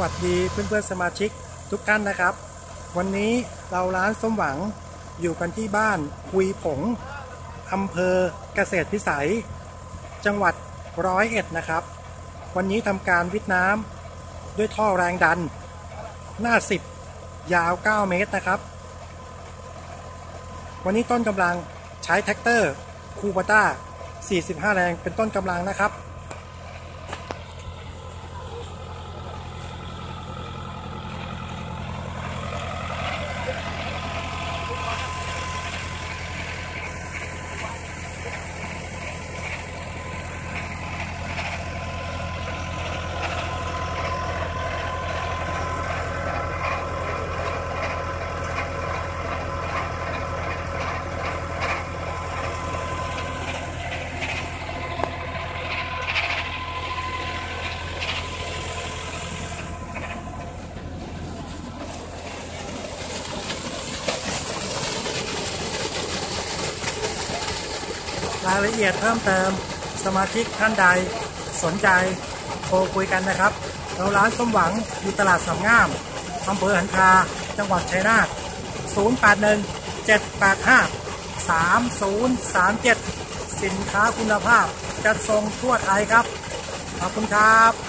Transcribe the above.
วัสดีเพื่อนๆสมาชิกทุกท่านนะครับ วันนี้เราร้านสมหวังอยู่กันที่บ้านคุยผงอำเภอเกษตรพิสัย จังหวัดร้อยเอ็ดนะครับ วันนี้ทำการวิทน้ำด้วยท่อแรงดัน หน้า 10 ยาว 9 เมตรนะครับ วันนี้ต้นกำลังใช้แท็กเตอร์คูปต้า45 แรงเป็นต้นกำลังนะครับ รายละเอียดเพิ่มเติม สมาชิกท่านใด สนใจโทรคุยกันนะครับเราร้านส้มหวังอยู่ตลาดสามงามอำเภอหันคา จังหวัดชัยนาท081 785 3037 สินค้าคุณภาพจัดส่งทั่วไทยครับ ขอบคุณครับ